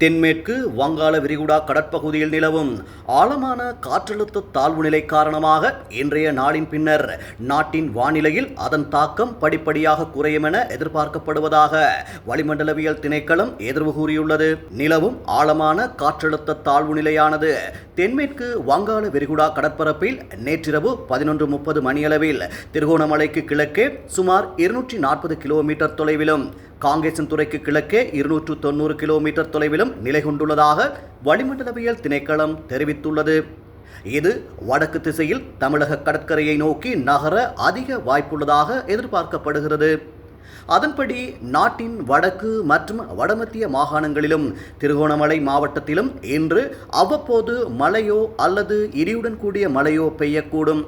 தென்மேற்கு வங்காள விரிகுடா கடற்பகுதியில் நிலவும் ஆழமான காற்றழுத்த தாழ்வு நிலை காரணமாக இன்றைய நாளின் பின்னர் நாட்டின் வானிலையில் அதன் தாக்கம் படிப்படியாக குறையும் என எதிர்பார்க்கப்படுவதாக வளிமண்டலவியல் திணைக்களம் எதிர்வு கூறியுள்ளது. நிலவும் ஆழமான காற்றழுத்த தாழ்வு நிலையானது தென்மேற்கு வங்காள விரிகுடா கடற்பரப்பில் நேற்றிரவு பதினொன்று முப்பது மணியளவில் திருகோணமலைக்கு கிழக்கே சுமார் இருநூற்றி நாற்பது கிலோமீட்டர் தொலைவிலும் காங்கேசன் துறைக்கு கிழக்கே இருநூற்று தொண்ணூறு கிலோமீட்டர் தொலைவிலும் நிலை கொண்டுள்ளதாக வளிமண்டலவியல் திணைக்களம் தெரிவித்துள்ளது. இது வடக்கு திசையில் தமிழக கடற்கரையை நோக்கி நகர அதிக வாய்ப்புள்ளதாக எதிர்பார்க்கப்படுகிறது. அதன்படி நாட்டின் வடக்கு மற்றும் வடமத்திய மாகாணங்களிலும் திருகோணமலை மாவட்டத்திலும் இன்று அவ்வப்போது மழையோ அல்லது இடியுடன் கூடிய மழையோ பெய்யக்கூடும்.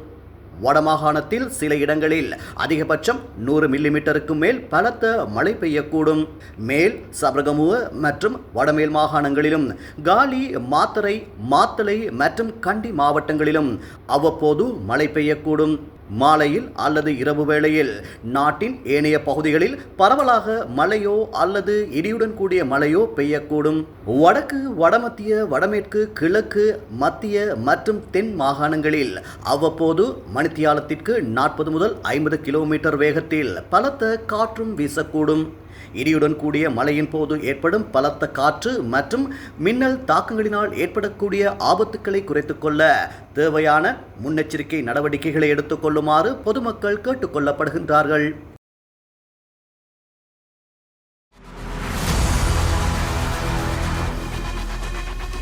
வடமாகாணத்தில் சில இடங்களில் அதிகபட்சம் நூறு மில்லிமீட்டருக்கு மேல் பலத்த மழை பெய்யக்கூடும். மேல் சபரகமுவ மற்றும் வடமேல் மாகாணங்களிலும் காலி மாத்தரை மாத்தளை மற்றும் கண்டி மாவட்டங்களிலும் அவ்வப்போது மழை பெய்யக்கூடும். மாலையில் அல்லது இரவு வேளையில். நாட்டின் ஏனைய பகுதிகளில் பரவலாக மழையோ அல்லது இடியுடன் கூடிய மழையோ பெய்யக்கூடும். வடக்கு வடமத்திய வடமேற்கு கிழக்கு மத்திய மற்றும் தென் மாகாணங்களில் அவ்வப்போது மணித்தியாலத்திற்கு நாற்பது முதல் ஐம்பது கிலோமீட்டர் வேகத்தில் பலத்த காற்றும் வீசக்கூடும். இடியுடன் கூடிய மழையின் போது ஏற்படும் பலத்த காற்று மற்றும் மின்னல் தாக்கங்களினால் ஏற்படக்கூடிய ஆபத்துக்களை குறைத்துக்கொள்ள தேவையான முன்னெச்சரிக்கை நடவடிக்கைகளை எடுத்துக்கொள்ளுமாறு பொதுமக்கள் கேட்டுக்கொள்ளப்படுகின்றார்கள்